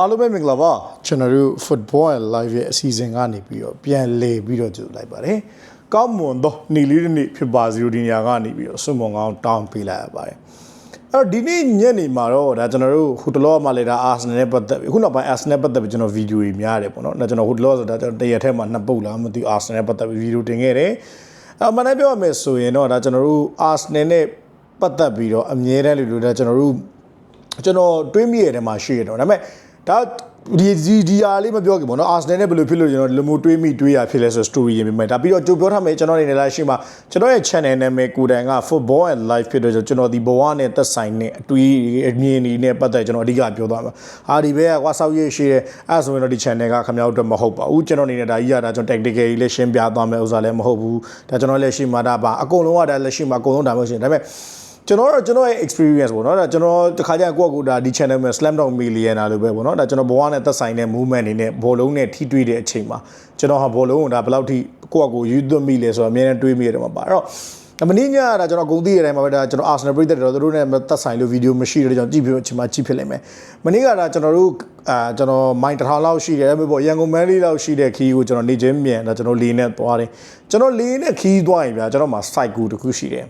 အားလုံးပဲမင်္ဂလာပါကျွန်တော်တို့ football and live ရဲ့အစီအစဉ်ကနေပြီးတော့ပြန်လေပြီးတော့ကြိုလိုက်ပါတယ်ကောင်းမွန်သောနေလေးတစ်နေ့ဖြစ်ပါစီလို့ဒီနေရာကနေပြီးတော့စွန်မွန်ကောင်းတောင်းပေးလိုက်ရပါတယ်အဲ့တော့ဒီနေ့ညနေမှာတော့ဒါကျွန်တော်တို့ဟိုတလောမှလည်းဒါ Arsenal နဲ့ပတ်သက်ပြီးခုနောက်ပိုင်း Arsenal နဲ့ပတ်သက်ပြီးကျွန်တော်ဗီဒီယိုတွေများတယ်ပေါ့နော်ဒါကျွန်တော်ဟိုတလောဆိုဒါကျွန်တော်တရက်ထဲမှာနှစ်ပုတ်လားမသိဘူး Arsenal နဲ့ပတ်သက်ပြီးဗီဒီယိုတင်ခဲ့တယ်အမှန်တမ်းပြောရမယ်ဆိုရင်တော့ဒါကျွန်တော်တို့ Arsenal နဲ့ပတ်သက်ပြီးတော့အမြဲတမ်းလို့လို့ဒါကျွန်တော်တို့ကျွန်တော်တွေးမိရတဲ့မှာရှိရတော့ဒါပေမဲ့ ဒါဒီဒီဒီအားလေးမပြောခင်ပေါ့နော်အာဆနယ်နဲ့ဘယ်လိုဖြစ်လို့ကျွန်တော်ဒီလိုမျိုးတွေးမိတွေးရဖြစ်လဲဆို story ရေးပေးမယ်ဒါပြီးတော့ကြိုပြောထားမယ်ကျွန်တော်နေလည်းရှိမှာကျွန်တော်ရဲ့ channel နာမည်ကိုယ်တိုင်က football and life ဖြစ်တော့ကျွန်တော်ဒီဘဝနဲ့သက်ဆိုင်တဲ့အတွေးအမြင်တွေနဲ့ပတ်သက်ကျွန်တော်အဓိကပြောသွားမှာဟာဒီဘက်ကကွာဆောက်ရေးရှိတယ်အဲ့ဆိုရင်တော့ဒီ channel ကခင်ဗျားတို့အတွက်မဟုတ်ပါဘူးကျွန်တော်နေနဲ့ဒါကြီးရတာကျွန်တော် technical ကြီးလည်းရှင်းပြသွားမယ်ဥစားလည်းမဟုတ်ဘူးဒါကျွန်တော်လည်းရှိမှာဒါပါအကုန်လုံးကဒါလည်းရှိမှာအကုန်လုံးဒါမှမဟုတ်ရှင်ဒါပေမဲ့ ကျွန်တော်တော့ကျွန်တော်ရဲ့ experience ပေါ့နော်ဒါကျွန်တော်တခါကျရင်ကိုယ့်ကိုယ်ဒါဒီ channel မှာ slam dunk millionaire လို့ပဲပေါ့နော်ဒါကျွန်တော်ဘဝနဲ့သက်ဆိုင်တဲ့ movement တွေနဲ့ဘောလုံးနဲ့ထိတွေ့တဲ့အချိန်မှာကျွန်တော်ဟာဘောလုံးကိုဒါဘယ်လောက်ထိကိုယ့်အကိုယူသွမိလဲဆိုတော့အများနဲ့တွေးမိရတယ်မှာပါအဲ့တော့မင်းညကဒါကျွန်တော်ဂုံသိရတိုင်းမှာပဲဒါကျွန်တော် Arsenal ပြည်သက်တွေတော့သူတို့နဲ့သက်ဆိုင်လို့ဗီဒီယိုမရှိတဲ့ကြောင့်ကြည့်ပြီးတော့အချိန်မှာကြည့်ဖြစ်လိမ့်မယ်မနေ့ကဒါကျွန်တော်တို့အာကျွန်တော်မိုင်တစ်ထောင်လောက်ရှိတယ်ပဲပေါ့ရန်ကုန်မန်းလေးလောက်ရှိတဲ့ခီးကိုကျွန်တော်နေချင်းမြန်ဒါကျွန်တော်လေးနဲ့သွားတယ်ကျွန်တော်လေးနဲ့ခီးသွားရင်ဗျာကျွန်တော်မှာ site ကူတစ်ခုရှိတယ်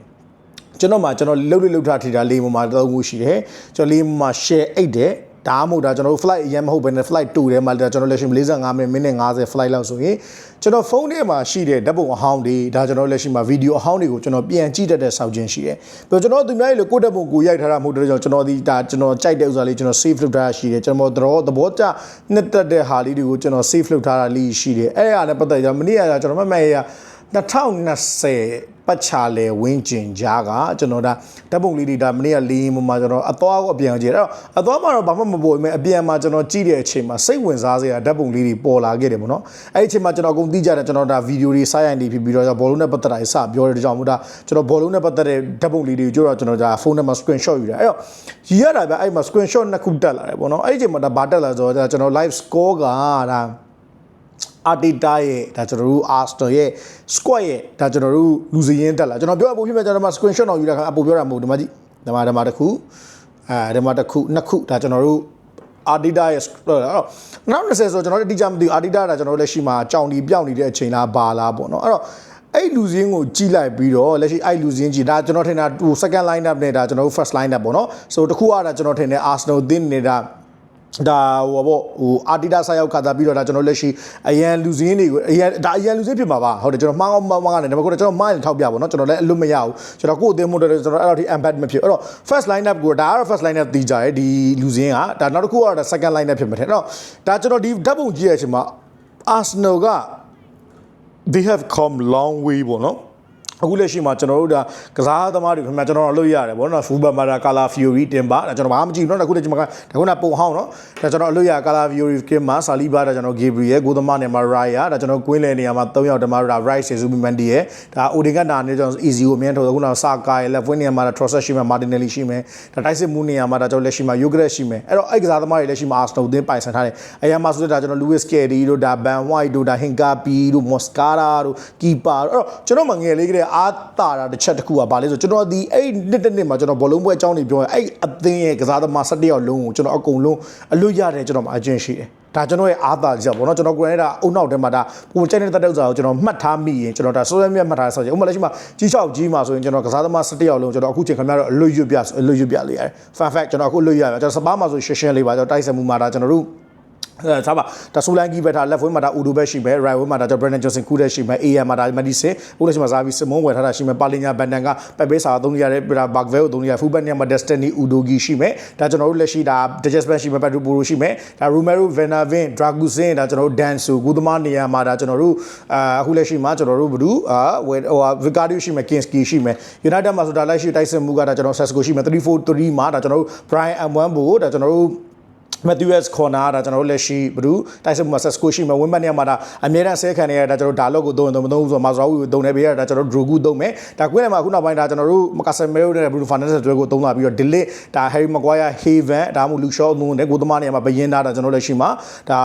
ကျွန်တော်မှာကျွန်တော်လှုပ်လှုပ်လှုပ်ထားထိတာလေးပေါ်မှာသုံးခုရှိတယ်ကျွန်တော်လေးမှာ share အိတ်တယ်ဒါမှမဟုတ်ဒါကျွန်တော်တို့ flight အရင်မဟုတ်ဘဲနဲ့ flight 2ထဲမှာဒါကျွန်တော်လက်ရှိ45မိနစ်မိနစ်50 flight လောက်ဆိုရင်ကျွန်တော်ဖုန်းထဲမှာရှိတဲ့ဓာတ်ပုံအဟောင်းတွေဒါကျွန်တော်လက်ရှိမှာဗီဒီယိုအဟောင်းတွေကိုကျွန်တော်ပြန်ကြည့်တတ်တဲ့စောင့်ခြင်းရှိတယ်။ပြီးတော့ကျွန်တော်သူများရေလို့ကိုယ့်ဓာတ်ပုံကိုရိုက်ထားတာမဟုတ်တဲ့ကြောင့်ကျွန်တော်ဒီဒါကျွန်တော်ကြိုက်တဲ့ဥစ္စာလေးကျွန်တော် save လုပ်ထားတာရှိတယ်ကျွန်တော်တော့သဘောကျနှစ်သက်တဲ့ဟာလေးတွေကိုကျွန်တော် save လုပ်ထားတာလေးရှိတယ်။အဲ့ဒါနဲ့ပတ်သက်ကြမနေ့ကကျွန်တော်မမှတ်ရ2020 ပတ်ချာလေဝင်းကျင်ကြားကကျွန်တော်ဒါဓာတ်ပုံလေးတွေဒါမနေ့ကလေးမမှာကျွန်တော်အသွားကိုအပြန်ကြည့်အဲ့တော့အသွားမှာတော့ဘာမှမပေါ်ဘူးအပြန်မှာကျွန်တော်ကြည့်တဲ့အချိန်မှာစိတ်ဝင်စားစရာဓာတ်ပုံလေးတွေပေါ်လာခဲ့တယ်ပေါ့နော်အဲ့ဒီအချိန်မှာကျွန်တော်အကုန်သိကြတယ်ကျွန်တော်ဒါဗီဒီယိုတွေစရိုက်နေဖြစ်ပြီးတော့ဘောလုံးနဲ့ပတ်သက်တာစပြောတဲ့ကြောင့်မို့ဒါကျွန်တော်ဘောလုံးနဲ့ပတ်သက်တဲ့ဓာတ်ပုံလေးတွေကိုကျွန်တော်ကျွန်တော်ဒါဖုန်းထဲမှာ screenshot ယူတယ်အဲ့တော့ရည်ရတာဗျအဲ့မှာ screenshot နှစ်ခုတက်လာတယ်ပေါ့နော်အဲ့ဒီအချိန်မှာဒါဘာတက်လာဆိုတော့ကျွန်တော် live score ကဒါ အာတီတာရဲ့ဒါကျွန်တော်တို့ Arsenal ရဲ့ squad ရဲ့ဒါကျွန်တော်တို့လူစည်ရင်းတက်လာကျွန်တော်ပြောရဖို့ဖြစ်မဲ့ကျွန်တော်မှာ screenshot တော့ယူတာခါအပူပြောတာမဟုတ်ဒီမှာကြည့်ဒီမှာဒီမှာတစ်ခုအဲဒီမှာတစ်ခုနှစ်ခုဒါကျွန်တော်တို့အာဒီတာရဲ့အဲ့တော့နောက်20ဆိုကျွန်တော်တို့အတိအကျမသိဘူးအာဒီတာကကျွန်တော်တို့လက်ရှိမှာကြောင်ဒီပြောင်းနေတဲ့အချိန်လားဘာလားပေါ့နော်အဲ့တော့အဲ့လူစင်းကိုကြီးလိုက်ပြီးတော့လက်ရှိအဲ့လူစင်းကြီးဒါကျွန်တော်ထင်တာဟို second line up နဲ့ဒါကျွန်တော်တို့ first line up ပေါ့နော်ဆိုတခုကဒါကျွန်တော်ထင်တယ် Arsenal သင်းနေတာ ဒါဟိုပေါ့ဟိုအာတီတာဆိုင်ရောက်ခါတာပြီးတော့ဒါကျွန်တော်လက်ရှိအရန်လူစင်းတွေကိုအရန်ဒါအရန်လူစင်းဖြစ်မှာပါဟုတ်တယ်ကျွန်တော်မှားအောင်မှားမှားကနေဒါပေမဲ့ကျွန်တော်မှားရင်ထောက်ပြပါတော့ကျွန်တော်လည်းအလွတ်မရဘူးကျွန်တော်ကိုယ့်အသင်းမို့တယ်ကျွန်တော်အဲ့လိုထိ embed မဖြစ်အဲ့တော့ first line up ကိုဒါကတော့ first line up တီးကြရဲဒီလူစင်းကဒါနောက်တစ်ခုကတော့ second line up ဖြစ်မှာတယ်အဲ့တော့ဒါကျွန်တော်ဒီဓာတ်ပုံကြည့်ရတဲ့အချိန်မှာ Arsenal က they have come long way ပေါ့နော် အခုလက်ရှိမှာကျွန်တော်တို့ဒါကစားသမားတွေခင်ဗျာကျွန်တော်တို့လုပ်ရတယ်ဗောနော်ဖူဘာမာရာကာလာဖီယိုရီတင်ပါဒါကျွန်တော်ဘာမှမကြည့်ဘူးเนาะအခုလက်ရှိမှာဒါခုနပုံဟောင်းเนาะဒါကျွန်တော်အလုပ်ရကာလာဖီယိုရီကင်မှာဆာလီဘာဒါကျွန်တော်ဂေဘရီယယ်ဂိုသမားနဲ့မာရာယာဒါကျွန်တော်ကွင်းလေနေရာမှာ၃ယောက်တမရာ right ဆေဇူမီမန်ဒီရဲ့ဒါအိုဒင်ကနာနဲ့ကျွန်တော် easy ကိုအမြင်ထုတ်ခုနဆာကာရဲ့ left wing နေရာမှာဒါ trosset ရှိမယ်မာတင်နယ်လီရှိမယ်ဒါတိုက်စစ်မူနေရာမှာဒါကျွန်တော်လက်ရှိမှာ yogret ရှိမယ်အဲ့တော့အဲ့ကစားသမားတွေလက်ရှိမှာ Arsenal သင်းပိုင်ဆိုင်ထားတယ်အရာမှာဆိုတော့ဒါကျွန်တော် Lewis Kelly တို့ဒါ Ben White တို့ဒါ Hincapi တို့ Moscara တို့ Keeper တို့အဲ့တော့ကျွန်တော်မငယ်လေးကလေး အားတာတာတစ်ချက်တစ်ခုကဘာလဲဆိုကျွန်တော်ဒီအဲ့နှစ်တစ်နှစ်မှာကျွန်တော်ဘောလုံးပွဲအကြောင်းတွေပြောရင်အဲ့အသင်းရဲ့ကစားသမား၁၁ယောက်လုံးကိုကျွန်တော်အကုန်လုံးအလွတ်ရတယ်ကျွန်တော်မှာအကျင့်ရှိတယ်ဒါကျွန်တော်ရဲ့အားသာကြောင့်ပေါ့နော်ကျွန်တော်ကိုယ်နဲ့ဒါအုံနောက်ထဲမှာဒါပုံကျက်နေတဲ့တက်ဥစားကိုကျွန်တော်မှတ်ထားမိရင်ကျွန်တော်ဒါ social media မှတ်ထားဆိုရင်ဥပမာလက်ရှိမှာကြီးချောက်ကြီးမှာဆိုရင်ကျွန်တော်ကစားသမား၁၁ယောက်လုံးကျွန်တော်အခုချိန်ခင်ဗျားတို့အလွတ်ရွတ်ပြအလွတ်ရွတ်ပြလေးရတယ် fun fact ကျွန်တော်အခုအလွတ်ရွတ်ရကျွန်တော်စပါးမှာဆိုရှင်းရှင်းလေးပါကျွန်တော်တိုက်ဆက်မှုမှာဒါကျွန်တော်တို့ အဲစားပါဒါဆူလန်ကီဘက်ထား left wing မှာဒါ Udo ဘက်ရှိမယ် right wing မှာဒါကျွန်တော် Brandon Johnson ကူတဲ့ရှိမယ် AM မှာဒါ Madison ဦးလည်းရှိမှာဇာဗီစမုံဝယ်ထားတာရှိမယ်ပါလင်ညာဘန်တန်ကပက်ပေးစာသုံးရတဲ့ဒါ Bagvel ကိုသုံးရဖူဘက်နေရာမှာ Destiny Udogi ရှိမယ်ဒါကျွန်တော်တို့လက်ရှိဒါ Digestion ရှိမယ် Pedro Poro ရှိမယ်ဒါ Romero Venavin Dragusin ဒါကျွန်တော်တို့ Danso ဂူသမားနေရာမှာဒါကျွန်တော်တို့အာအခုလက်ရှိမှာကျွန်တော်တို့ဘဒူအာဟို Vicario ရှိမယ် Kinski ရှိမယ် United မှာဆိုဒါလက်ရှိတိုက်စစ်မှုကဒါကျွန်တော် Sesco ရှိမယ်343မှာဒါကျွန်တော်တို့ Brian M1 ဘိုဒါကျွန်တော်တို့ Matthews corner ဒါကျွန်တော်တို့လက်ရှိဘဒူတိုက်စစ်မှာ Sesco ရှိမယ်ဝင်းဘတ်နေရာမှာဒါအမြဲတမ်းဆဲခံနေရတာကျွန်တော်ဒါလော့ကိုသုံးရင်သုံးမသုံးဘူးဆိုတော့မာဇရာဝီကိုသုံးနေပေးရတာကျွန်တော်တို့ Drogu သုံးမယ်ဒါကွင်းထဲမှာခုနောက်ပိုင်းဒါကျွန်တော်တို့ Casemiro နဲ့ Bruno Fernandes တွေကိုသုံးလာပြီးတော့ delete ဒါ Harry Maguire Haven ဒါမှမဟုတ် Luke Shaw သုံးတယ်ကိုသမားနေရာမှာဘယင်းသားဒါကျွန်တော်လက်ရှိမှာဒါ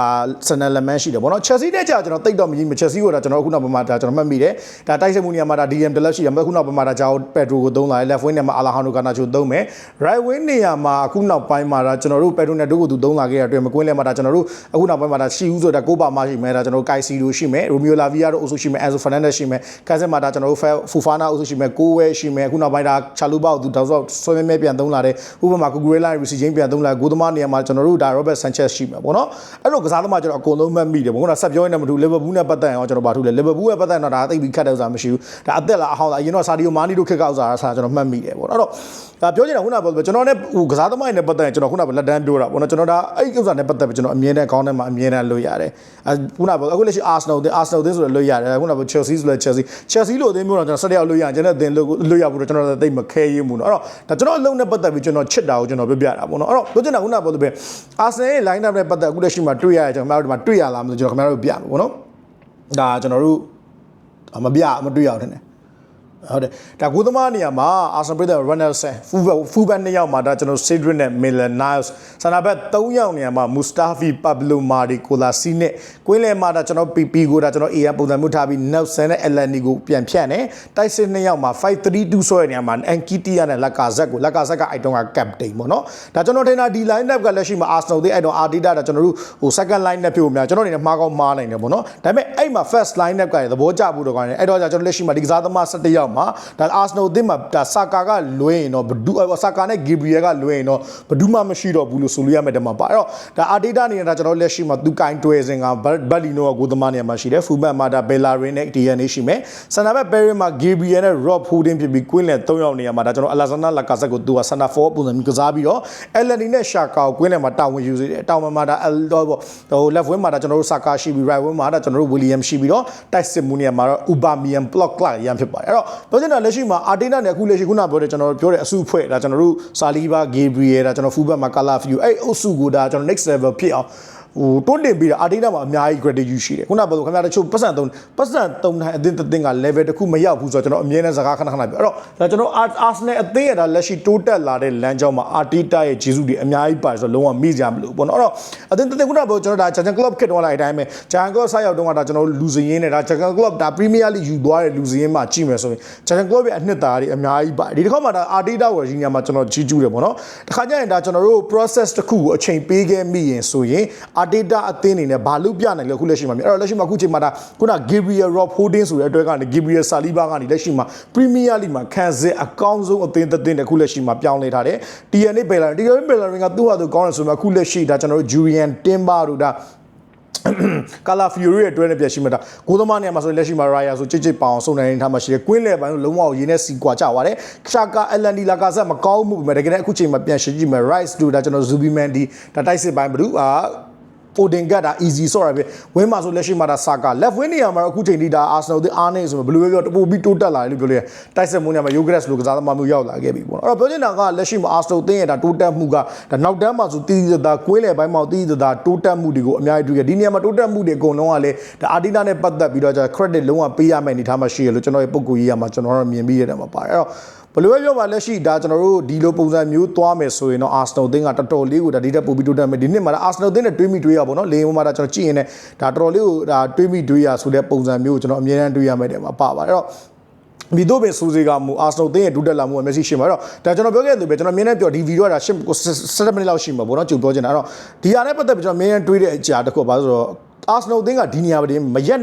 Senel Leman ရှိတယ်ဗောနော် Chelsea နဲ့ကြာကျွန်တော်တိတ်တော့မကြီးမ Chelsea ကိုဒါကျွန်တော်ခုနောက်ပိုင်းမှာဒါကျွန်တော်မှတ်မိတယ်ဒါတိုက်စစ်မှုနေရာမှာဒါ DM Delap ရှိတယ်ခုနောက်ပိုင်းမှာဒါဂျာအို Pedro ကိုသုံးလာတယ် left wing နေရာမှာ Alejandro Garnacho သုံးမယ် right wing နေရာမှာအခုနောက်ပိုင်းမှာဒါကျွန်တော်တို့ Pedro နဲ့တို့ကိုသူသုံးသုံးလာခဲ့ရတဲ့မကွင်းလဲမှာဒါကျွန်တော်တို့အခုနောက်ပိုင်းမှာဒါရှိဦးဆိုတာကိုပါမရှိမယ်ဒါကျွန်တော်တို့ကိုက်စီလိုရှိမယ်ရိုမီယိုလာဗီယာတို့အုပ်စုရှိမယ်အန်ဆိုဖာနန်ဒက်ရှိမယ်ကန်ဆယ်မှာဒါကျွန်တော်တို့ဖူဖာနာအုပ်စုရှိမယ်ကိုဝဲရှိမယ်အခုနောက်ပိုင်းဒါချာလူဘောက်သူတောက်ဆော့ဆွဲမဲမဲပြန်သုံးလာတယ်ဥပမာကူဂရီလာရီစီချင်းပြန်သုံးလာဂိုသမားနေရာမှာကျွန်တော်တို့ဒါရောဘတ်ဆန်ချက်ရှိမယ်ပေါ့နော်အဲ့လိုကစားသမားကျွန်တော်အကုန်လုံးမှတ်မိတယ်ပေါ့နော်ဆက်ပြောရင်လည်းမထူလီဗာပူးနဲ့ပတ်သက်ရင်ရောကျွန်တော်ဘာထူလဲလီဗာပူးနဲ့ပတ်သက်ရင်တော့ဒါသိပြီးခတ်တဲ့ဥစားမရှိဘူးဒါအသက်လားအဟောင်းလားအရင်တော့ဆာဒီယိုမာနီတို့ခက်ကဥစားဆာကျွန်တော်မှတ်မိတယ်ပေါ့နော်အဲ့တော့ ဒါပြောချင်တာခုနကပြောကျွန်တော်နဲ့ဟိုကစားသမားတွေနဲ့ပတ်သက်ရင်ကျွန်တော်ခုနကလက်တန်းပြောတာပေါ့နော်ကျွန်တော်ဒါအဲ့ဒီဥစ္စာနဲ့ပတ်သက်ပြီးကျွန်တော်အမြင်နဲ့ခေါင်းထဲမှာအမြင်နဲ့လွတ်ရတယ်အခုနကပြောအခုလက်ရှိ Arsenal တင် Arsenal တင်ဆိုတော့လွတ်ရတယ်ခုနကပြော Chelsea ဆိုလဲ Chelsea Chelsea လို့အသင်းမျိုးတော့ကျွန်တော်၁၁ယောက်လွတ်ရရင်ကျွန်တော်အသင်းလွတ်ရဘူးတော့ကျွန်တော်တိတ်မခဲရင်းဘူးနော်အဲ့တော့ဒါကျွန်တော်အလုံးနဲ့ပတ်သက်ပြီးကျွန်တော်ချစ်တာကိုကျွန်တော်ပြောပြတာပေါ့နော်အဲ့တော့ပြောချင်တာခုနကပြောလို့ပဲ Arsenal ရဲ့ line up နဲ့ပတ်သက်အခုလက်ရှိမှာတွေ့ရတဲ့ကျွန်တော်တို့ဒီမှာတွေ့ရလားမလို့ကျွန်တော်ခင်ဗျားတို့ပြမယ်ပေါ့နော်ဒါကျွန်တော်တို့မပြမတွေ့ရအောင်ထင်တယ် ဟုတ်တယ်ဒါကိုသမားနေရာမှာအာဆန်ပရိသတ် runner ဆန်ဖူဘဖူဘန်နှစ်ယောက်မှာဒါကျွန်တော် Cedric နဲ့ Milan Niles ဆန္ဒဘက်3ယောက်နေရာမှာ Mustafi Pablo Mari Colasi နဲ့ကွင်းလယ်မှာဒါကျွန်တော် PP ကိုဒါကျွန်တော် AR ပုံစံမျိုးထားပြီး Nelson နဲ့ Elneny ကိုပြန်ဖြတ်နေတိုက်စစ်နှစ်ယောက်မှာ532ဆွဲနေရာမှာ Enkitia နဲ့ Lacazette ကို Lacazette ကအိုက်တုံးက captain ပေါ့နော်ဒါကျွန်တော်ထင်တာဒီ line up ကလက်ရှိမှာ Arsenal သေးအဲ့တော့ Arteta ဒါကျွန်တော်တို့ဟို second line နဲ့ဖြစ်ဖို့များကျွန်တော်အနေနဲ့မှားကောင်းမှားနိုင်တယ်ပေါ့နော်ဒါပေမဲ့အဲ့မှာ first line up ကလည်းသဘောကျဖို့တော့ကောင်းတယ်အဲ့တော့ကျွန်တော်လက်ရှိမှာဒီကစားသမား17ယောက်မှာဒါ Arsenal အသင်းမှာဒါဆာကာကလွဲရင်တော့ဘဒူဆာကာနဲ့ဂီဘရီယယ်ကလွဲရင်တော့ဘဒူမှမရှိတော့ဘူးလို့ဆိုလို့ရမယ်တမှာပါအဲ့တော့ဒါအာဒေတာအနေနဲ့ဒါကျွန်တော်လက်ရှိမှာသူကင်တွဲစင်ကဘတ်လီနိုကကိုသမားနေရာမှာရှိတယ်ဖူဘတ်မှာဒါဘယ်လာရင်းနဲ့ DNA ရှိမယ်ဆန်နာဘက်ဘယ်ရီမှာဂီဘရီယယ်နဲ့ Rob Holding ဖြစ်ပြီးကွင်းလယ်3ယောက်နေရာမှာဒါကျွန်တော်အလာဇနာလာကာဆက်ကိုသူကဆန်နာ4ပုံစံမျိုးကစားပြီးတော့အလန်နီနဲ့ရှာကာကိုကွင်းလယ်မှာတာဝန်ယူစေတယ်တာဝန်မှာဒါအယ်တော့ဟို left wing မှာဒါကျွန်တော်တို့ဆာကာရှိပြီး right wing မှာဒါကျွန်တော်တို့ William ရှိပြီးတော့တိုက်စစ်မှုနေရာမှာတော့ Ubamian block ကရန်ဖြစ်ပါတယ်အဲ့တော့ပြောချင်တာလက်ရှိမှာအာတေနာနဲ့အခုလက်ရှိခုနပြောတဲ့ကျွန်တော်ပြောတဲ့အစုအဖွဲ့ဒါကျွန်တော်တို့ဆာလီဘာဂေဘရီယယ်ဒါကျွန်တော်ဖူဘတ်မှာကာလာဖီယူအဲ့အုပ်စုကိုဒါကျွန်တော် next level ဖြစ်အောင် ဟိုတွန်းတင်ပြီးတော့အာတေနာမှာအများကြီး credit ယူရှိတယ်ခုနပြောလို့ခင်ဗျားတို့ချို့ပတ်စံသုံးပတ်စံသုံးတိုင်းအသင်းတစ်သင်းက level တစ်ခုမရောက်ဘူးဆိုတော့ကျွန်တော်အမြဲတမ်းစကားခဏခဏပြောအဲ့တော့ဒါကျွန်တော် Arsenal အသင်းရတာလက်ရှိတိုးတက်လာတဲ့လမ်းကြောင်းမှာအာတေတာရဲ့ဂျေစုတွေအများကြီးပါတယ်ဆိုတော့လုံးဝမိကြမလို့ပေါ့နော်အဲ့တော့အသင်းတစ်သင်းခုနပြောကျွန်တော်ဒါ Champions Club ခစ်တော့လိုက်အတိုင်းပဲ Champions Club ဆက်ရောက်တော့ဒါကျွန်တော်လူစရင်းနဲ့ဒါ Champions Club ဒါ Premier League ယူသွားတဲ့လူစရင်းမှာကြည့်မယ်ဆိုရင် Champions Club ရဲ့အနှစ်သာရတွေအများကြီးပါတယ်ဒီတစ်ခါမှဒါအာတေတာကိုရင်းညမှာကျွန်တော်ကြီးကျူးတယ်ပေါ့နော်တခါကျရင်ဒါကျွန်တော်တို့ process တစ်ခုကိုအချိန်ပေးခဲ့မိရင်ဆိုရင်အာတေတာအသင်းအနေနဲ့ဘာလို့ပြနိုင်လဲခုလက်ရှိမှာမြင်အဲ့တော့လက်ရှိမှာအခုချိန်မှာဒါခုန Gabriel Rob Holding ဆိုတဲ့အတွက်ကနေ Gabriel Saliba ကနေလက်ရှိမှာ Premier League မှာခံစစ်အကောင်းဆုံးအသင်းတစ်သင်းတစ်ခုလက်ရှိမှာပြောင်းလဲထားတယ် TNA Bellerin TNA Bellerin ကသူ့ဟာသူကောင်းတယ်ဆိုမှအခုလက်ရှိဒါကျွန်တော်တို့ Julian Timber တို့ဒါကာလာဖီယိုရဲ့အတွဲနဲ့ပြရှိမှာဒါကိုသမားနေရာမှာဆိုလက်ရှိမှာရာယာဆိုကြစ်ကြစ်ပအောင်စုံနေထားမှာရှိတယ်ကွင်းလေပိုင်းလုံးဝရင်းနဲ့စီကွာကြသွားတယ်ရှာကာအလန်ဒီလာကာဆက်မကောင်းမှုပဲတကယ်တမ်းအခုချိန်မှာပြန်ရှင်းကြည့်မယ် rice တို့ဒါကျွန်တော် zubiman ဒီဒါတိုက်စစ်ပိုင်းဘလူးအာ ပိုတင်ကတ်ဒါ easy ဆော့ရပဲဝင်းမှာဆိုလက်ရှိမှာဒါစာကာ left wing နေရာမှာတော့အခုချိန်ထိဒါ Arsenal ဒီအားနေဆိုဘယ်လိုပဲပြောတပူပြီးတိုးတက်လာတယ်လို့ပြောလို့ရတိုက်စစ်မှုနေရာမှာ Yogres လိုကစားသမားမျိုးရောက်လာခဲ့ပြီပေါ့နော်အဲ့တော့ပြောချင်တာကလက်ရှိမှာ Arsenal တင်းရတာတိုးတက်မှုကဒါနောက်တန်းမှာဆိုတီးတီးသာကွင်းလေပိုင်းမှာတီးတီးသာတိုးတက်မှုတွေကိုအများကြီးတွေ့ရဒီနေရာမှာတိုးတက်မှုတွေအကုန်လုံးကလည်းဒါအာတီနာနဲ့ပတ်သက်ပြီးတော့ credit လုံးဝပေးရမယ့်အနေထားမှာရှိရလို့ကျွန်တော်ရဲ့ပုံကူကြီးရမှာကျွန်တော်တို့မြင်ပြီးရတဲ့မှာပါတယ်အဲ့တော့ ဘယ်လိုပဲပြောပါလက်ရှိဒါကျွန်တော်တို့ဒီလိုပုံစံမျိုးသွားမယ်ဆိုရင်တော့ Arsenal အသင်းကတော်တော်လေးကိုဒါဒီတက်ပို့ပြီးတိုးတက်မယ်ဒီနှစ်မှာဒါ Arsenal အသင်းနဲ့တွေးမိတွေးရပါတော့လေဝင်မှာဒါကျွန်တော်ကြည့်ရင်လည်းဒါတော်တော်လေးကိုဒါတွေးမိတွေးရဆိုတဲ့ပုံစံမျိုးကိုကျွန်တော်အမြဲတမ်းတွေးရမယ်တဲ့မှာပါပါတယ်အဲ့တော့ဒီတော့ပဲစူစီကမူအာဆနယ်တင်းရဲ့ဒုတက်လာမှုကမျက်စိရှိမှာအဲ့တော့ဒါကျွန်တော်ပြောခဲ့တဲ့ပဲကျွန်တော်မြင်နေပြောဒီဗီဒီယိုကဒါ10 7မိနစ်လောက်ရှိမှာပေါ့နော်ကြုံပြောချင်တာအဲ့တော့ဒီဟာနဲ့ပတ်သက်ပြီးကျွန်တော်မြင်နေတွေးတဲ့အကြာတစ်ခုပါဆိုတော့အာဆနယ်တင်းကဒီနေရာပတင်းမရက်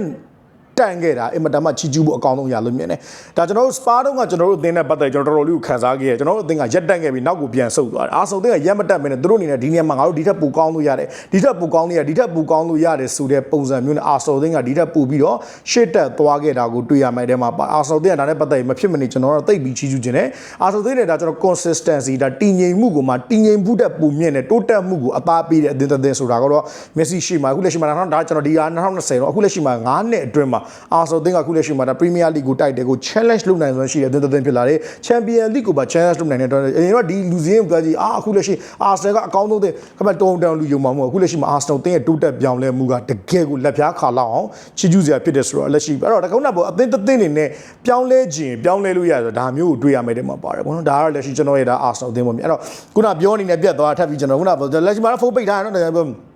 တန်ခဲ့တာအင်မတန်မှချီကျူးဖို့အကောင်းဆုံးရလို့မြင်တယ်။ဒါကျွန်တော်တို့စပါတုံးကကျွန်တော်တို့အသင်းနဲ့ပတ်သက်ကျွန်တော်တော်တော်လေးကိုခံစားခဲ့ရကျွန်တော်တို့အသင်းကရက်တက်ခဲ့ပြီးနောက်ကိုပြန်ဆုတ်သွားတယ်။အာဆုံအသင်းကရက်မတက်မင်းနဲ့သူတို့အနေနဲ့ဒီနေရာမှာငါတို့ဒီထက်ပိုကောင်းလို့ရတယ်။ဒီထက်ပိုကောင်းလို့ရဒီထက်ပိုကောင်းလို့ရတယ်ဆိုတဲ့ပုံစံမျိုးနဲ့အာဆုံအသင်းကဒီထက်ပိုပြီးတော့ရှေ့တက်သွားခဲ့တာကိုတွေ့ရမယ်တဲ့မှာအာဆုံအသင်းကဒါနဲ့ပတ်သက်ပြီးမဖြစ်မနေကျွန်တော်တို့သိပြီးချီးကျူးခြင်းနဲ့အာဆုံအသင်းနဲ့ဒါကျွန်တော် consistency ဒါတည်ငြိမ်မှုကိုမှတည်ငြိမ်မှုတဲ့ပုံမြင့်နဲ့တိုးတက်မှုကိုအသားပေးတဲ့အသင်းတစ်သင်းဆိုတာကတော့မက်ဆီရှိမှာအခုလက်ရှိမှာဒါကျွန်တော်ဒီဟာ2020တော့အခုလက်ရှိမှာ9နှစ်အတွင်းမှာအာဆုံအသင်းကအခုလက်ရှိမှာဒါ Premier League ကိုတိုက်တယ်ကို challenge လုပ်နိုင်စွမ်းရှိတဲ့အသင်းတစ်သင်းဖြစ်လာတယ် Champion League ကိုပါ challenge လုပ်နိုင်တဲ့အတွက်အရင်ကဒီလူစင်းကိုပြောကြည့်အာအခုလက်ရှိ Arsenal ကအကောင်းဆုံးသင်းခမတုံတောင်လူယုံမှာမဟုတ်အခုလက်ရှိမှာ Arsenal တင်းရဲ့တိုးတက်ပြောင်းလဲမှုကတကယ်ကိုလက်ဖြားခါလောက်အောင်ချီးကျူးစရာဖြစ်တယ်ဆိုတော့လက်ရှိအဲ့တော့တကုန်းကပေါ့အသင်းတစ်သင်းနေနဲ့ပြောင်းလဲခြင်းပြောင်းလဲလို့ရဆိုဒါမျိုးကိုတွေ့ရမယ်တဲ့မှာပါတယ်ဘောနော်ဒါကတော့လက်ရှိကျွန်တော်ရဲ့ဒါ Arsenal အသင်းပေါ့မြအဲ့တော့ခုနပြောနေတဲ့ပြတ်သွားထပ်ပြီးကျွန်တော်ခုနလက်ရှိမှာဖုန်းပိတ်ထားရနော်ဒါအဲ့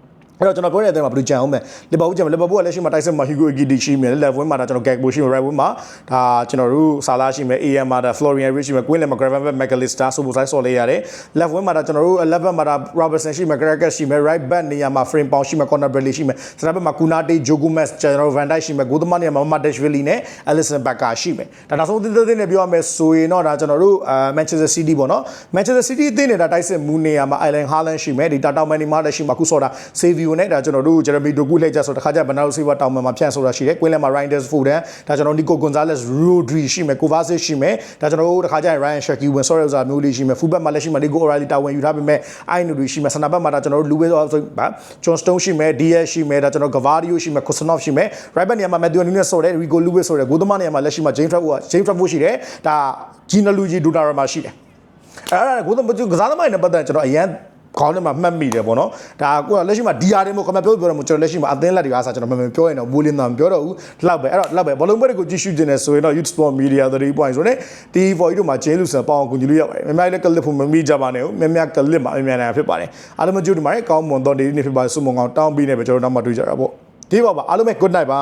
တော့ကျွန်တော်ပြောတဲ့အထဲမှာဘယ်လိုကြံအောင်မလဲလီဗာပူးကြံမယ်လီဗာပူးကလက်ရှိမှာတိုက်စစ်မှာဟီဂိုအီဂီဒီရှိမယ်လက်ဝင်းမှာဒါကျွန်တော်ဂက်ဘိုရှိမယ်ရိုက်ဝင်းမှာဒါကျွန်တော်တို့ဆာလာရှိမယ်အေယမ်မှာဒါဖလော်ရီယန်ရစ်ရှိမယ်ကွင်းလင်မှာဂရဗန်ဘက်မက်ကလစ်စတာဆိုဘူဆိုင်ဆော်လေးရတယ်လက်ဝင်းမှာဒါကျွန်တော်တို့လက်ဘက်မှာဒါရောဘတ်ဆန်ရှိမယ်ဂရက်ကက်ရှိမယ်ရိုက်ဘက်နေရာမှာဖရင်ပေါင်ရှိမယ်ကော်နာဘရလီရှိမယ်စတာဘက်မှာကူနာတေဂျိုဂူမက်ကျွန်တော်တို့ဗန်ဒိုက်ရှိမယ်ဂိုသမာနေရာမှာမတ်ဒက်ရှ်ဗီလီနဲ့အလစ်ဆန်ဘက်ကာရှိမယ်ဒါနောက်ဆုံးသစ်သစ်နဲ့ပြောရမယ်ဆိုရင်တော့ဒါကျွန်တော်တို့အာမန်ချက်စတာစီးတီးပေါ့နော်မန်ချက်စတာစီးတီးအသင်းနေတာတိုက်စစ်မူနေရာမှာအိုင်လန်ဟာလန်ရှိမယ်ဒီတာတောင်မန်နီမာလည်းရှိမှာခုဆော်တာဆေဗီယိုနဲ့ဒါကျွန်တော်တို့ဂျယ်ရမီဒိုကူလက်ချက်ဆိုတခါကျဘနာရိုဆေးဝါတောင်မန်မှာဖြန့်ဆိုတာရှိတယ်ကွင်းလန်မှာရိုင်းဒက်စ်ဖိုဒန်ဒါကျွန်တော်နီကိုကွန်ဇာလက်စ်ရိုဒရီရှိမယ်ကိုဗာစစ်ရှိမယ်ဒါကျွန်တော်တို့တခါကျရိုင်ယန်ရှက်ကီဝင်ဆော်ရဇာမျိုးလေးရှိမယ်ဖူဘက်မှာလည်းရှိမယ်ဒီကိုအိုရာလီတာဝန်ယူထားပေမဲ့အိုင်နူရီရှိမယ်ဆနာဘက်မှာဒါကျွန်တော်တို့လူဝဲဆိုဗာဂျွန်စတုန်းရှိမယ်ဒီယက်ရှိမယ်ဒါကျွန်တော်ဂဗာဒီယိုရှိမယ်ကိုစနော့ဖ်ရှိမယ်ရိုက်ဘက်နေရာမှာမက်ဒူနီနက်ဆိုတဲ့ရီကိုလူဝဲဆိုတဲ့ဂိုသမားနေရာမှာလက်ရှိမှာဂျိမ်းဖရက်ဘူးကဂျိမ်းဖရက်ဘူးရှိတယ်ဒါဂျီနလူဂျီဒူတာရမှာရှိတယ်အဲ့ဒါကိုကစားသမားတွေနဲ့ပတ်သက်ကျွန်တော်အရန် ခေါင်းထဲမှာမှတ်မိတယ်ပေါ့နော်ဒါကိုကလက်ရှိမှာ DR တွေမို့ခမပြောပြောတယ်မို့ကျွန်တော်လက်ရှိမှာအသင်းလက်တွေအားစားကျွန်တော်မမပြောရင်တော့ဘူးလင်းသားမပြောတော့ဘူးလောက်ပဲအဲ့တော့လောက်ပဲဘောလုံးပွဲတွေကိုကြည့်ရှုခြင်းနဲ့ဆိုရင်တော့ Youth Sport Media 3 point ဆိုတဲ့ TV4 တို့မှာကျင်းလူဆန်ပေါအောင်ကူညီလို့ရပါတယ်မြမလည်းကလစ်ဖို့မမိကြပါနဲ့ဦးမြမကလစ်မှာအမြန်နိုင်ဖြစ်ပါတယ်အားလုံးမကြည့်ဒီမှာကောင်းမွန်တော့ဒီနေ့ဖြစ်ပါဆုမွန်ကောင်တောင်းပြီးနေပဲကျွန်တော်နောက်မှတွေ့ကြတာပေါ့ဒီပါပါအားလုံးပဲ good night ပါ